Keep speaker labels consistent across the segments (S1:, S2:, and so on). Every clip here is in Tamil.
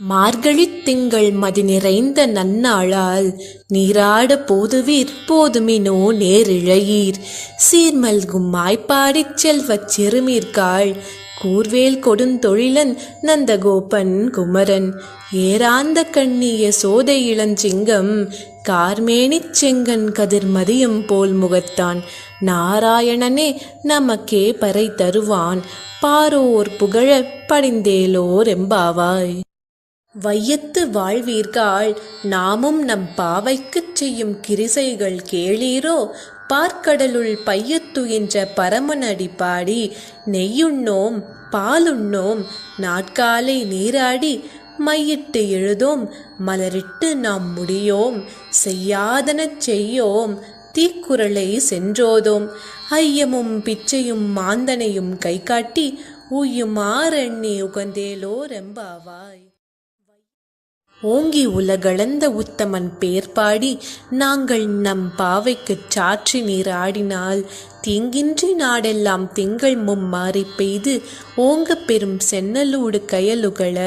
S1: மார்கழித் திங்கள் மதி நிறைந்த நன்னாளால் நீராட போதுவீர் போதுமினோ நேரிழையீர். சீர்மல்கும் மாய்ப்பாடிச் செல்வச் சிறுமீர்காள் கூர்வேல் கொடுந்தொழிலன் நந்தகோபன் குமரன். ஏராந்த கண்ணிய சோதை இளஞ்சிங்கம் கார்மேனிச் செங்கன் கதிர்மதியம் போல் முகத்தான். நாராயணனே நமக்கே பறை தருவான் பாரோர் புகழப் படிந்தேலோர் எம்பாவாய். வையத்து வாழ்வீர்காள் நாமும் நம் பாவைக்குச் செய்யும் கிரிசைகள் கேளீரோ? பார்க்கடலுள் பையத்துயின்ற பரமனடி பாடி நெய்யுண்ணோம் பாலுண்ணோம் நாட்காலை நீராடி மையிட்டு எழுதோம் மலரிட்டு நாம் முடியோம் செய்யாதனச் செய்யோம் தீக்குறளை சென்றோதோம். ஐயமும் பிச்சையும் மாந்தனையும் கைகாட்டி உய்யுமாறெண்ணி உகந்தேலோ ரெம்பாவாய் ஓங்கி உலகளந்த உத்தமன் பேர் பாடி நாங்கள் நம் பாவைக்குச் சாற்றி நீராடினால் தீங்கின்றி நாடெல்லாம் திங்கள் மும்மாறி பெய்து ஓங்கப் பெரும் சென்னலூடு கயலுகள.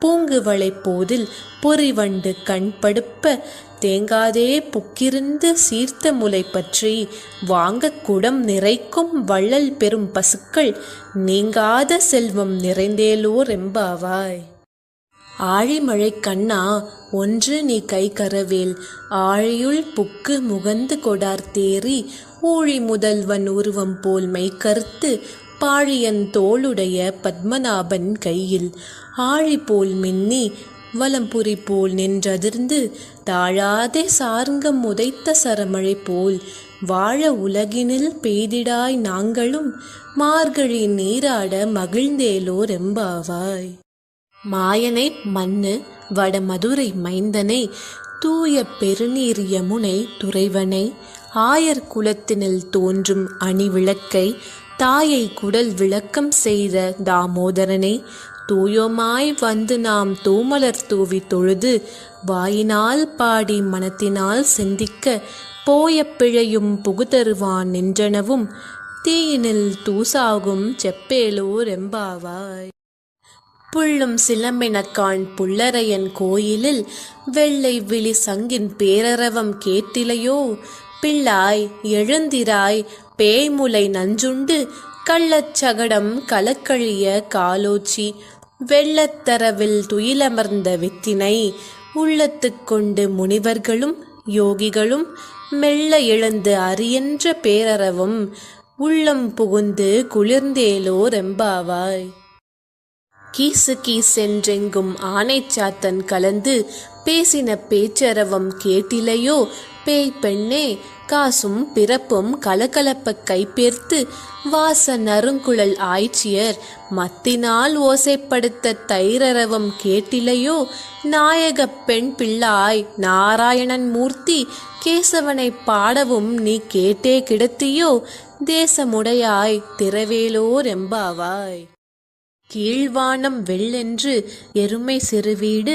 S1: பூங்கு வளைப்போதில் பொறிவண்டு கண் படுப்ப. தேங்காதே புக்கிருந்து சீர்த்த முலை பற்றி வாங்கக் குடம் நிறைக்கும் வள்ளல் பெரும் பசுக்கள் நீங்காத செல்வம் நிறைந்தேலோர் எம்பாவாய் ஆழிமழை கண்ணா ஒன்று நீ கை கரவேல். ஆழியுள் புக்கு முகந்து கொடார் தேறி ஊழி முதல்வன் உருவம் போல் மெய்கருத்து பாழியன் தோளுடைய பத்மநாபன் கையில். ஆழி போல் மின்னி வலம்புரி போல் நின்றதிர்ந்து தாழாதே சார்ங்கம் உதைத்த சரமழை போல். வாழ உலகினில் பெய்திடாய் நாங்களும் மார்கழி நீராட மகிழ்ந்தேலோர் எம்பாவாய். மாயனை மண்ணு வடமதுரை மைந்தனை தூய பெருநீர் யமுனை துறைவனை ஆயர் குலத்தினில் தோன்றும் அணிவிளக்கை தாயை குடல் விளக்கம் செய்த தாமோதரனை தூயோமாய் வந்து நாம் தூமலர் தூவி தொழுது வாயினால் பாடி மனத்தினால் சிந்திக்க போய பிழையும் புகுதருவான் நின்றனவும் தீயினில் தூசாகும் செப்பேலோ ரெம்பாவாய் புள்ளும் சிலம்பினக்கான் புள்ளரையன் கோயிலில் வெள்ளை விழி சங்கின் பேரரவம் கேட்டிலையோ? பிள்ளாய் எழுந்திராய் பேய்முலை நஞ்சுண்டு கள்ளச்சகடம் கலக்கழிய காலோச்சி வெள்ளத்தரவில் துயிலமர்ந்த வித்தினை உள்ளத்துக்கொண்டு முனிவர்களும் யோகிகளும் மெல்ல எழுந்து அரியன்ற பேரறவும் உள்ளம் புகுந்து குளிர்ந்தேலோ ரெம்பாவாய் கீசு கீசென்றெங்கும் ஆனைச்சாத்தன் கலந்து பேசின பேச்சரவம் கேட்டிலையோ? பேய் பெண்ணே காசும் பிறப்பும் கலகலப்ப கைப்பேர்த்து வாச நறுங்குழல் ஆய்ச்சியர் மத்தினால் ஓசைப்படுத்த தைரரவம் கேட்டிலையோ? நாயகப் பெண் பிள்ளாய் நாராயணன் மூர்த்தி கேசவனை பாடவும் நீ கேட்டே கிடத்தியோ? தேசமுடையாய் திரவேலோர் எம்பாவாய். கீழ்வானம் வெள்ளென்று எருமை சிறுவீடு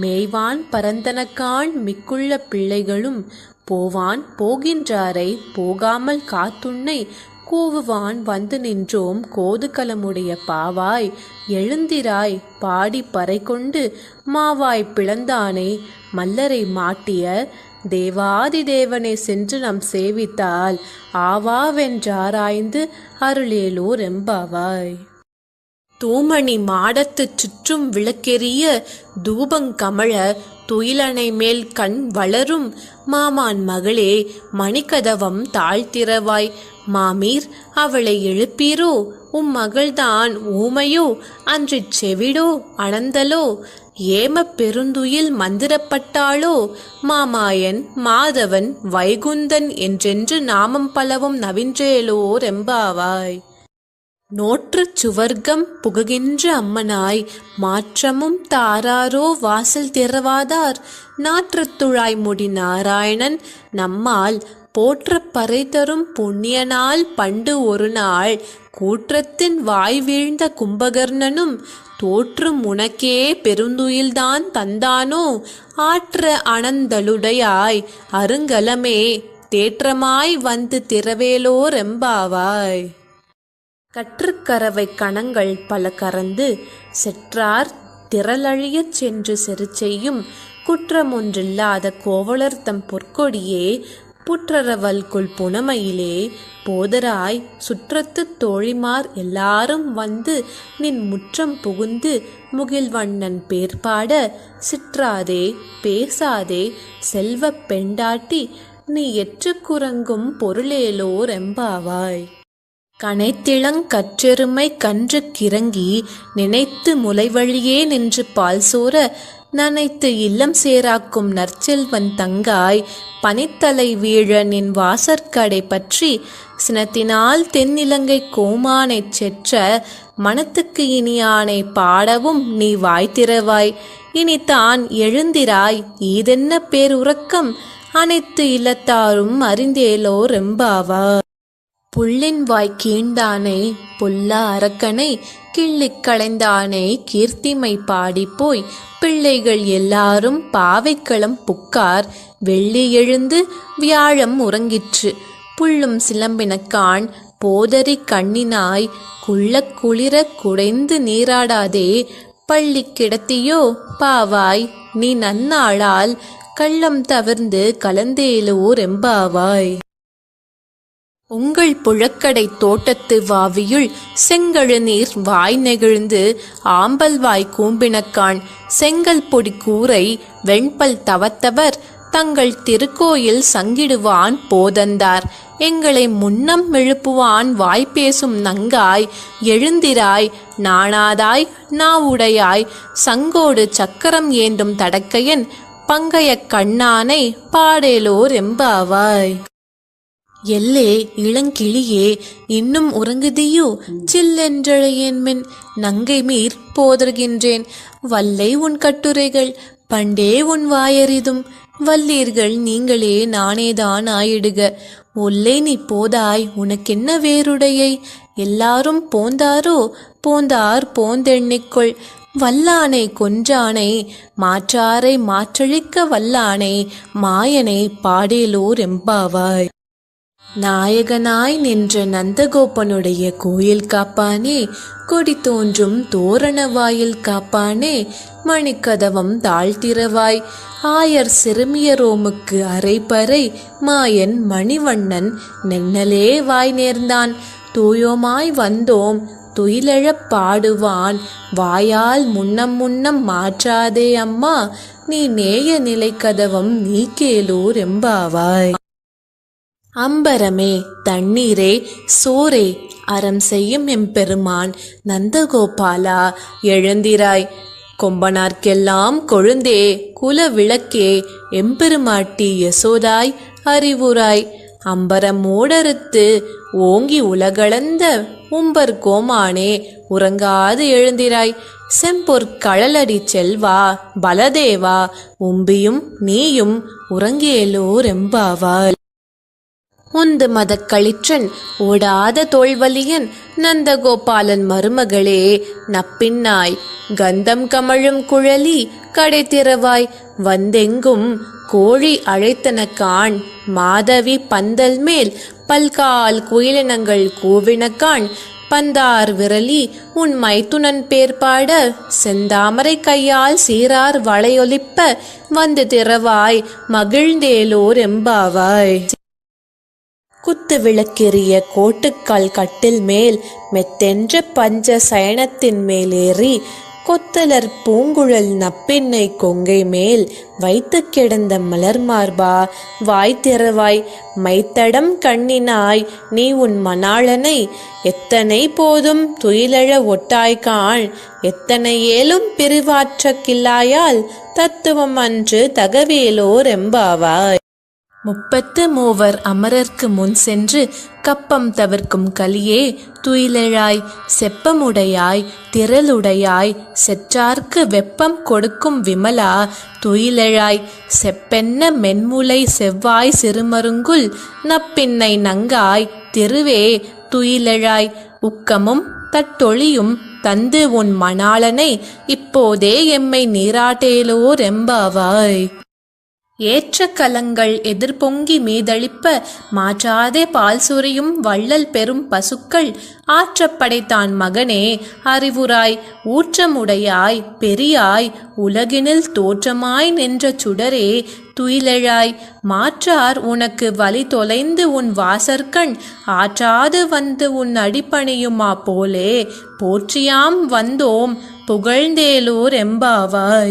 S1: மேய்வான் பரந்தனக்கான் மிக்குள்ள பிள்ளைகளும் போவான் போகின்றாரை போகாமல் காத்துன்னை கூவுவான் வந்து நின்றோம் கோதுகலமுடைய பாவாய் எழுந்திராய் பாடி பறை கொண்டு மாவாய் பிளந்தானை மல்லரை மாட்டிய தேவாதி தேவனை சென்று நாம் சேவித்தால் ஆவாவென்றாராய்ந்து அருளேலூர் எம்பாவாய். தூமணி மாடத்துச் சுற்றும் விளக்கெரிய தூபங்கமழ துயிலனை மேல் கண் வளரும் மாமான் மகளே மணிக்கதவம் தாழ்த்திரவாய் மாமீர் அவளை எழுப்பீரோ? உம் மகள்தான் ஊமையோ? அன்று செவிடோ? அனந்தலோ? ஏம பெருந்துயில் மந்திரப்பட்டாளோ? மாமாயன் மாதவன் வைகுந்தன் என்றென்று நாமம் பலவும் நவின்றேலோ ரெம்பாவாய் நோற்றுச் சுவர்க்கம் புகுகின்ற அம்மனாய் மாற்றமும் தாராரோ வாசல் திறவாதார். நாற்றத்துழாய் முடி நாராயணன் நம்மால் போற்றப் பறை தரும் புண்ணியனால் பண்டு ஒரு நாள் கூற்றத்தின் வாய் வீழ்ந்த கும்பகர்ணனும் தோற்றும் உனக்கே பெருந்துயில்தான் தந்தானோ. ஆற்ற அனந்தலுடையாய் அருங்கலமே தேற்றமாய் வந்து திறவேலோ எம்பாவாய். கற்றுக்கறவை கணங்கள் பல கறந்து செற்றார் திரளழியச் சென்று செரு செய்யும் குற்றமொன்றில்லாத கோவலர்த்தம் பொற்கொடியே புற்றரவல்குள் புனமையிலே போதராய் சுற்றத்துத் தோழிமார் எல்லாரும் வந்து நின் முற்றம் புகுந்து முகில்வண்ணன் பேர்பாட சிற்றாதே பேசாதே செல்வப் பெண்டாட்டி நீ எற்றுக்குறங்கும் பொருளேலோர் எம்பாவாய். கனைத்திளங் கற்றெருமை கன்று கிறங்கி நினைத்து முலைவழியே நின்று பால் சோர நனைத்து இல்லம் சேராக்கும் நற்செல்வன் தங்காய் பனித்தலை வீழ நின் வாசற்கடை பற்றி சினத்தினால் தென்னிலங்கை கோமானைச் செற்ற மனத்துக்கு இனியானை பாடவும் நீ வாய்த்திரவாய் இனி தான் எழுந்திராய் ஈதென்ன பேருறக்கம்? அனைத்து இல்லத்தாரும் அறிந்தேலோ ரெம்பாவா? புள்ளின் வாய் கீண்டானை பொல்லா அரக்கனை கிள்ளிக் களைந்தானை கீர்த்திமை பாடிப்போய் பிள்ளைகள் எல்லாரும் பாவைக்களம் புக்கார். வெள்ளி எழுந்து வியாழம் உறங்கிற்று. புள்ளும் சிலம்பினக்கான் போதறி கண்ணினாய் குள்ளக் குளிர குடைந்து நீராடாதே பள்ளி கிடத்தியோ பாவாய் நீ நன்னாளால் கள்ளம் தவிர்ந்து கலந்தேலோர் எம்பாவாய். உங்கள் புழக்கடை தோட்டத்து வாவியுள் செங்கழு நீர் வாய் நெகிழ்ந்து ஆம்பல் வாய் கூம்பினக்கான் செங்கல் பொடி கூரை வெண்பல் தவத்தவர் தங்கள் திருக்கோயில் சங்கிடுவான் போதந்தார். எங்களை முன்னம் எழுப்புவான் வாய் பேசும் நங்காய். எழுந்திராய் நாணாதாய் நாவுடையாய். சங்கோடு சக்கரம் ஏந்தும் தடக்கையன் பங்கைய கண்ணானை பாடேலோர் எம்பாவாய். எல்லே இளங்கிளியே இன்னும் உறங்குதியோ? சில்லென்றழையேன்மென் நங்கை மீர் போதர்கின்றேன். வல்லை உன் கட்டுரைகள் பண்டே உன் வாயறிதும். வல்லீர்கள் நீங்களே நானேதான் ஆயிடுக. ஒல்லை நீ போதாய் உனக்கென்ன வேறுடையை? எல்லாரும் போந்தாரோ? போந்தார் போந்தெண்ணிக்கொள். வல்லானை கொன்றானை மாற்றாரை மாற்றழிக்க வல்லானை மாயனை பாடேலோர் எம்பாவாய். நாயகனாய் நின்ற நந்தகோபனுடைய கோயில் காப்பானே கொடி தோன்றும் தோரண வாயில் காப்பானே மணிக்கதவம் தாழ்த்திரவாய் ஆயர் சிறுமியரோமுக்கு அரைப்பறை மாயன் மணிவண்ணன் நென்னலே வாய் நேர்ந்தான். தூயோமாய் வந்தோம் துயிலழப் பாடுவான் வாயால் முன்னம் முன்னம் மாற்றாதே அம்மா நீ நேய நிலைக்கதவம் நீ கேளூர் எம்பாவாய். அம்பரமே தண்ணீரே சோரே அறம் செய்யும் எம்பெருமான் நந்தகோபாலா எழுந்திராய். கொம்பனார்க்கெல்லாம் கொழுந்தே குல விளக்கே எம்பெருமாட்டி யசோதாய் அறிவுராய். அம்பரமோடறுத்து ஓங்கி உலகளந்த உம்பர் கோமானே உறங்காது எழுந்திராய். செம்பொற் கழலடி செல்வா பலதேவா உம்பியும் நீயும் உறங்கேலோர் எம்பாவாள் உந்து மதக்களிற்றன் ஓடாத தோல்வலியன் நந்தகோபாலன் மருமகளே நப்பின்னாய் கந்தம் கமழும் குழலி கடை திறவாய் வந்தெங்கும் கோழி அழைத்தன காண் மாதவி பந்தல் மேல் பல்கால் குயிலினங்கள் கூவினக்கான் பந்தார் விரலி உன் மைத்துனன் பேர்பாட செந்தாமரை கையால் சீரார் வளையொலிப்ப வந்து திறவாய் மகிழ்ந்தேலோர் எம்பாவாய். குத்து விளக்கெறிய கோட்டுக்கால் கட்டில் மேல் மெத்தென்ற பஞ்ச சயனத்தின் மேலேறி கொத்தலர் பூங்குழல் நப்பெண்ணை கொங்கை மேல் வைத்து கிடந்த மலர் மார்பா வாய் திறவாய் மைத்தடம் கண்ணினாய் நீ உன் மணாளனை எத்தனை போதும் துயிலழ ஒட்டாய்கான் எத்தனை ஏலும் பிரிவாற்றக்கில்லாயால் தத்துவம் அன்று தகவேலோர் எம்பாவாய். முப்பத்து மூவர் அமரர்க்கு முன் சென்று கப்பம் தவிர்க்கும் கலியே துயிலெழாய் செப்பமுடையாய் திரளுடையாய் செற்றார்க்கு வெப்பம் கொடுக்கும் விமலா துயிலெழாய் செப்பென்ன மென்முலை செவ்வாய் சிறுமருங்குல் நப்பின்னை நங்காய் திருவே துயிலெழாய் உக்கமும் தட்டொழியும் தந்து உன் மணாளனை இப்போதே எம்மை நீராட்டேலோர் எம்பாவாய். ஏற்ற கலங்கள் எதிர்பொங்கி மீதளிப்ப மாற்றாதே பால் சுரியும் வள்ளல் பெரும் பசுக்கள். ஆற்றப்படைத்தான் மகனே அறிவுராய் ஊற்றமுடையாய் பெரியாய் உலகினில் தோற்றமாய் நின்ற சுடரே துயிலெழாய் மாற்றார் உனக்கு வழி தொலைந்து உன் வாசற்கண். ஆற்றாது வந்து உன் அடிப்பணியுமா போலே போற்றியாம் வந்தோம் புகழ்ந்தேலூர் எம்பாவாய்.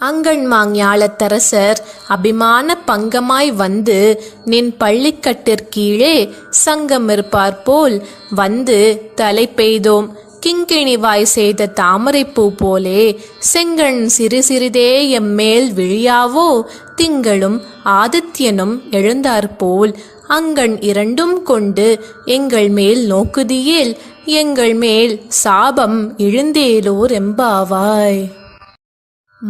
S1: அங்கண்மாஞாலத்தரசர் அபிமான பங்கமாய் வந்து நின் பள்ளிக்கட்டிற்கீழே சங்கமிருப்பார் போல் வந்து தலை பெய்தோம். கிங்கிணிவாய் செய்த தாமரைப்பூ போலே செங்கண் சிறு சிறிதே எம்மேல் விழியாவோ? திங்களும் ஆதித்யனும் எழுந்தாற்போல் அங்கண் இரண்டும் கொண்டு எங்கள் மேல் நோக்குதியேல் எங்கள் மேல் சாபம் இழுந்தேலோர் எம்பாவாய்.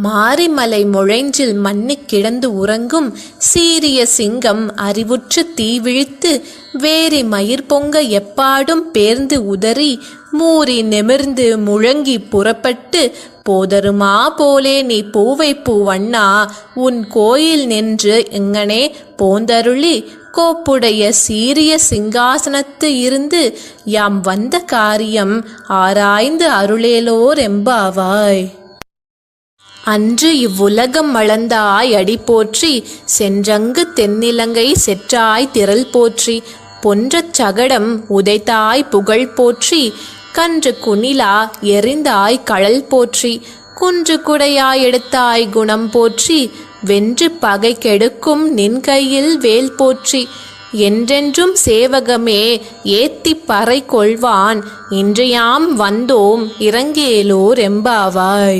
S1: மாரிமலை முழைஞ்சில் மண்ணு கிடந்து உறங்கும் சீரிய சிங்கம் அறிவுற்று தீவிழித்து வேரி மயிர் பொங்க எப்பாடும் பேர்ந்து உதறி மூறி நிமிர்ந்து முழங்கி புறப்பட்டு போதருமா போலே நீ பூவை பூவண்ணா உன் கோயில் நின்று எங்கனே போந்தருளி கோப்புடைய சீரிய சிங்காசனத்து இருந்து யாம் வந்த காரியம் ஆராய்ந்து அருளேலோர் எம்பாவாய். அன்று இவ்வுலகம் வளர்ந்தாய் அடி போற்றி. சென்றங்கு தென்னிலங்கை செற்றாய் திரள் போற்றி. பொன்ற சகடம் உதைத்தாய் புகழ் போற்றி. கன்று குனிலா எறிந்தாய் கழல் போற்றி. குன்று குடையாய் எடுத்தாய் குணம் போற்றி. வென்று பகை கெடுக்கும் நின் கையில் வேல் போற்றி. என்றென்றும் சேவகமே ஏத்தி பறை கொள்வான். இன்றையாம் வந்தோம் இறங்கேலோர் எம்பாவாய்.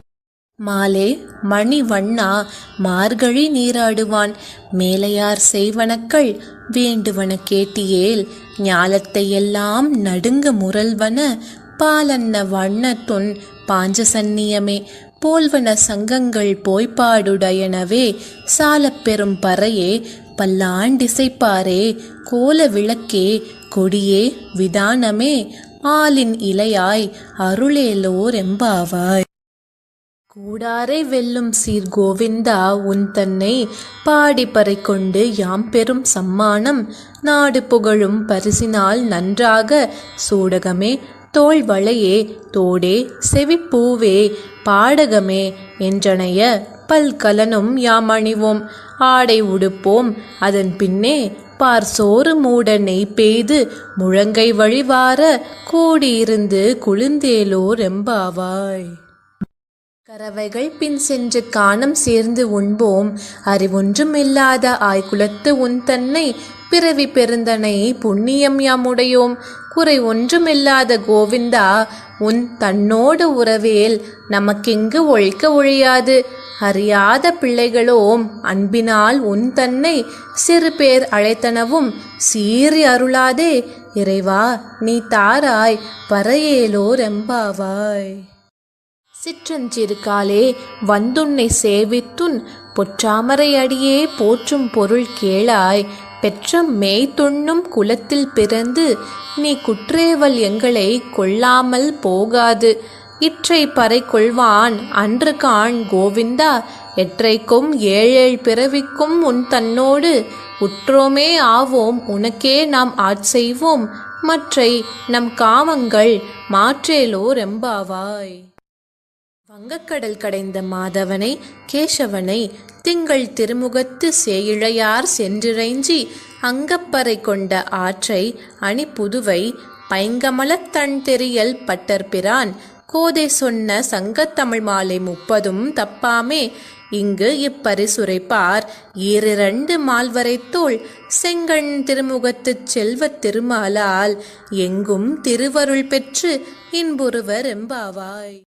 S1: மாலே மணி வண்ணா மார்கழி நீராடுவான். மேலையார் செய்வனக்கள் வேண்டுவன கேட்டியேல் ஞாலத்தையெல்லாம் நடுங்க முரல்வன பாலன்ன வண்ணத்துன் பாஞ்சசன்னியமே போல்வன சங்கங்கள் போய்ப்பாடுடையனவே சாலப் பெரும் பறையே பல்லாண்டிசைப்பாரே கோல விளக்கே கொடியே விதானமே. ஆலின் இலையாய் அருளேலோர் எம்பாவாய். கூடாரை வெல்லும் சீர் கோவிந்தா உன் தன்னை பாடி பறை கொண்டு யாம் பெரும் சம்மானம். நாடு புகழும் பரிசினால் நன்றாக சூடகமே தோள் வளையே தோடே செவிப்பூவே பாடகமே என்றனைய பல்கலனும் யாம் அணிவோம். ஆடை உடுப்போம் அதன் பின்னே பார் சோறு மூட நெய் பெய்து முழங்கை வழிவார கூடியிருந்து குளிர்ந்தேலோர் ரெம்பாவாய் கறவைகள் பின் சென்று காணம் சேர்ந்து உண்போம். அறிவொன்றும் இல்லாத ஆய்குலத்து உன் தன்னை பிறவி பெருந்தனை புண்ணியம் யாமுடையோம். குறை ஒன்றுமில்லாத கோவிந்தா உன் தன்னோடு உறவேல் நமக்கெங்கு ஒழிக்க ஒழியாது. அறியாத பிள்ளைகளோம் அன்பினால் உன் தன்னை சிறு பேர் அழைத்தனவும் சீறி அருளாதே. இறைவா நீ தாராய் பறையேலோர் எம்பாவாய். சிற்றஞ்சிறுகாலே வந்துன்னை சேவித்துன் பொற்றாமரை அடியே போற்றும் பொருள் கேளாய். பெற்ற மேய்த்துண்ணும் குலத்தில் பிறந்து நீ குற்றேவல் எங்களை கொள்ளாமல் போகாது. இற்றை பறை கொள்வான் அன்று காண் கோவிந்தா எற்றைக்கும் ஏழேழ் பிறவிக்கும் உன் தன்னோடு உற்றோமே ஆவோம் உனக்கே நாம் ஆட்செய்வோம் மற்றை நம் காமங்கள் மாற்றேலோ ரெம்பாவாய். வங்கக்கடல் கடைந்த மாதவனை கேசவனை திங்கள் திருமுகத்து சேயிழையார் சென்றிறைஞ்சி அங்கப்பறை கொண்ட ஆற்றை அணி புதுவை பைங்கமலத் தன் தெரியல் பட்டர்பிரான் கோதை சொன்ன சங்கத்தமிழ் மாலை முப்பதும் தப்பாமே இங்கு இப்பரிசுரைப்பார் ஈரிரண்டு மால்வரைத்தோள் செங்கண் திருமுகத்துச் செல்வத் திருமாலால் எங்கும் திருவருள் பெற்று இன்புறுவர் எம்பாவாய்.